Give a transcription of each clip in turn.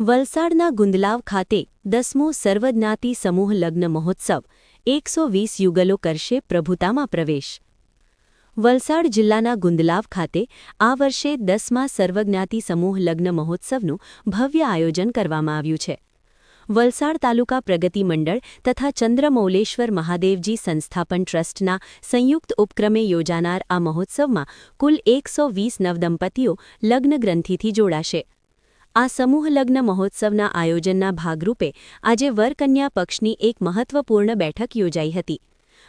વલસાડના ગુંદલાવ ખાતે દસમો સર્વજ્ઞાતિ સમૂહ લગ્ન મહોત્સવ, એકસો વીસ યુગલો કરશે પ્રભુતામાં પ્રવેશ. વલસાડ જિલ્લાના ગુંદલાવ ખાતે આ વર્ષે દસમા સર્વજ્ઞાતિ સમૂહ લગ્ન મહોત્સવનું ભવ્ય આયોજન કરવામાં આવ્યું છે. વલસાડ તાલુકા પ્રગતિ મંડળ તથા ચંદ્રમૌલેશ્વર મહાદેવજી સંસ્થાપન ટ્રસ્ટના સંયુક્ત ઉપક્રમે યોજાનાર આ મહોત્સવમાં કુલ એકસો વીસ નવદંપતીઓ લગ્નગ્રંથિથી જોડાશે. આ સમૂહ લગ્ન મહોત્સવના આયોજનના ભાગરૂપે આજે વરકન્યા પક્ષની એક મહત્વપૂર્ણ બેઠક યોજાઈ હતી.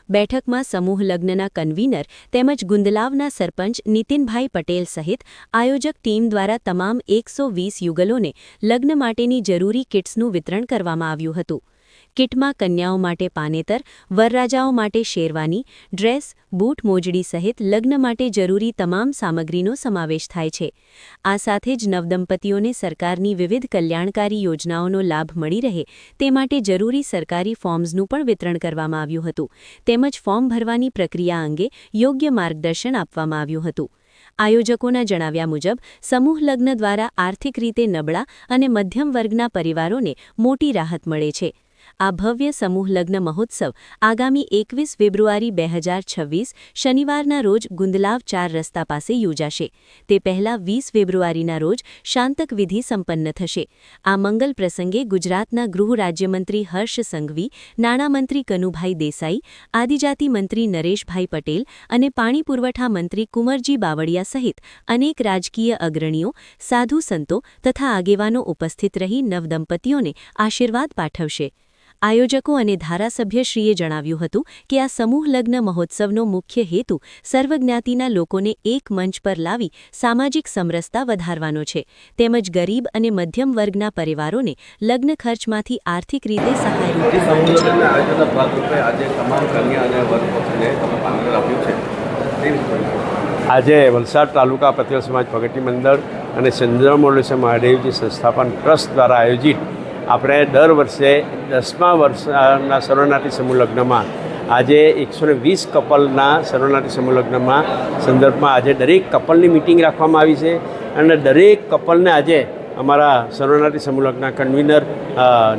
બેઠકમાં સમૂહ લગ્નના કન્વીનર તેમજ ગુંદલાવના સરપંચ નીતિનભાઈ પટેલ સહિત આયોજક ટીમ દ્વારા તમામ એકસો યુગલોને લગ્ન માટેની જરૂરી કિટ્સનું વિતરણ કરવામાં આવ્યું હતું. કિટમાં કન્યાઓ માટે પાનેતર, વરરાજાઓ માટે શેરવાની, ડ્રેસ, બૂટ, મોજડી સહિત લગ્ન માટે જરૂરી તમામ સામગ્રીનો સમાવેશ થાય છે. આ સાથે જ નવદંપતીઓને સરકારની વિવિધ કલ્યાણકારી યોજનાઓનો લાભ મળી રહે, તે માટે જરૂરી સરકારી ફોર્મ્સનું પણ વિતરણ કરવામાં આવ્યું હતું. તેમજ ફોર્મ ભરવાની પ્રક્રિયા અંગે યોગ્ય માર્ગદર્શન આપવામાં આવ્યું હતું. આયોજકોના જણાવ્યા મુજબ, સમૂહ લગ્ન દ્વારા આર્થિક રીતે નબળા અને મધ્યમ વર્ગના પરિવારોને મોટી રાહત મળે છે. આ ભવ્ય સમૂહ લગ્ન મહોત્સવ આગામી એકવીસ ફેબ્રુઆરી બે હજાર છવ્વીસ શનિવારના રોજ ગુંદલાવ ચાર રસ્તા પાસે યોજાશે. તે પહેલા વીસ ફેબ્રુઆરીના રોજ શાંતક વિધિ સંપન્ન થશે. આ મંગલ પ્રસંગે ગુજરાતના ગૃહ રાજ્યમંત્રી હર્ષ સંઘવી, નાણામંત્રી કનુભાઈ દેસાઈ, આદિજાતિ મંત્રી નરેશભાઈ પટેલ અને પાણી પુરવઠા મંત્રી કુંવરજી બાવળિયા સહિત અનેક રાજકીય અગ્રણીઓ, સાધુ સંતો તથા આગેવાનો ઉપસ્થિત રહી નવદંપતીઓને આશીર્વાદ પાઠવશે. આયોજકો અને ધારાસભ્યશ્રીએ જણાવ્યું હતું કે આ સમૂહ લગ્ન મહોત્સવનો મુખ્ય હેતુ સર્વજ્ઞાતિના લોકોને એક મંચ પર લાવી સામાજિક સમરસતા વધારવાનો છે. તેમજ ગરીબ અને મધ્યમ વર્ગના પરિવારોને લગ્ન ખર્ચમાંથી આર્થિક રીતે સહાય આજે વલસાડ તાલુકા પટેલ સમાજ પ્રગતિ મંડળ અને ચંદ્રમૌલેશ્વર મહાદેવજી સંસ્થાપન ટ્રસ્ટ દ્વારા આયોજિત આપણે દર વર્ષે દસમા વર્ષના સર્વનાટી સમૂહ લગ્નમાં આજે એકસો ને વીસ કપલના સર્વનાટી સમૂહ લગ્નમાં સંદર્ભમાં આજે દરેક કપલની મિટિંગ રાખવામાં આવી છે અને દરેક કપલને આજે અમારા સર્વનાટી સમૂહ લગ્નના કન્વીનર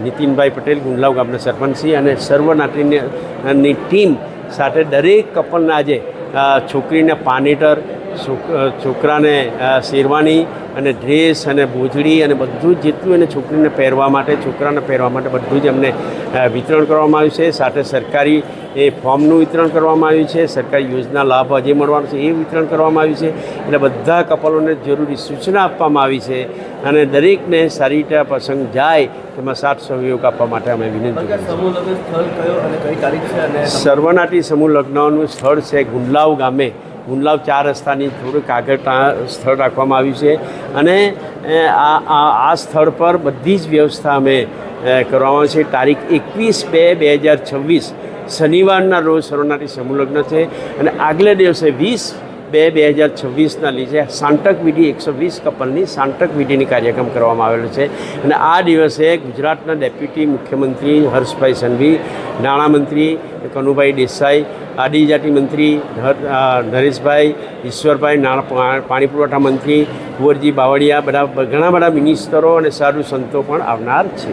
નીતિનભાઈ પટેલ, ગુંડલાવ ગામના સરપંચશ્રી અને સર્વનાટીની ટીમ સાથે દરેક કપલને આજે છોકરીને પાનેટર છોકરાને શેરવાની અને ડ્રેસ અને ભોજડી અને બધું જ જેટલું એને છોકરીને પહેરવા માટે છોકરાને પહેરવા માટે બધું જ એમને વિતરણ કરવામાં આવ્યું છે. સાથે સરકારી એ ફોર્મનું વિતરણ કરવામાં આવ્યું છે. સરકારી યોજના લાભ જે મળવાનો છે. એ વિતરણ કરવામાં આવ્યું છે. એટલે બધા કપલોને જરૂરી સૂચના આપવામાં આવી છે અને દરેકને સારી રીતે પ્રસંગ જાય તેમાં સાત સહયોગ આપવા માટે અમે વિનંતી સર્વનાટી સમૂહ લગ્નનું સ્થળ છે ગુંડલાવ ગામે. ગુંડલાવ ચાર રસ્તાની થોડુંક આગળ સ્થળ રાખવામાં આવ્યું છે. અને આ આ સ્થળ પર બધી જ વ્યવસ્થા અમે કરવામાં છે. તારીખ એકવીસ બે બે હજાર છવ્વીસ શનિવારના રોજ સર્વનાટી સમૂહ લગ્ન છે. અને આગલે દિવસે વીસ બે બે હજાર છવ્વીસના લીધે સાંટક વિધિ એકસો વીસ કપલની સાંટક વિધિની કાર્યક્રમ કરવામાં આવેલો છે. અને આ દિવસે ગુજરાતના ડેપ્યુટી મુખ્યમંત્રી હર્ષભાઈ સંઘવી, નાણામંત્રી કનુભાઈ દેસાઈ, આદિજાતિ મંત્રી નરેશભાઈ, ઈશ્વરભાઈ, નાણા પાણી પુરવઠા મંત્રી કુંવરજી બાવળિયા, બધા, ઘણા બધા મિનિસ્ટરો અને સાધુ સંતો પણ આવનાર છે.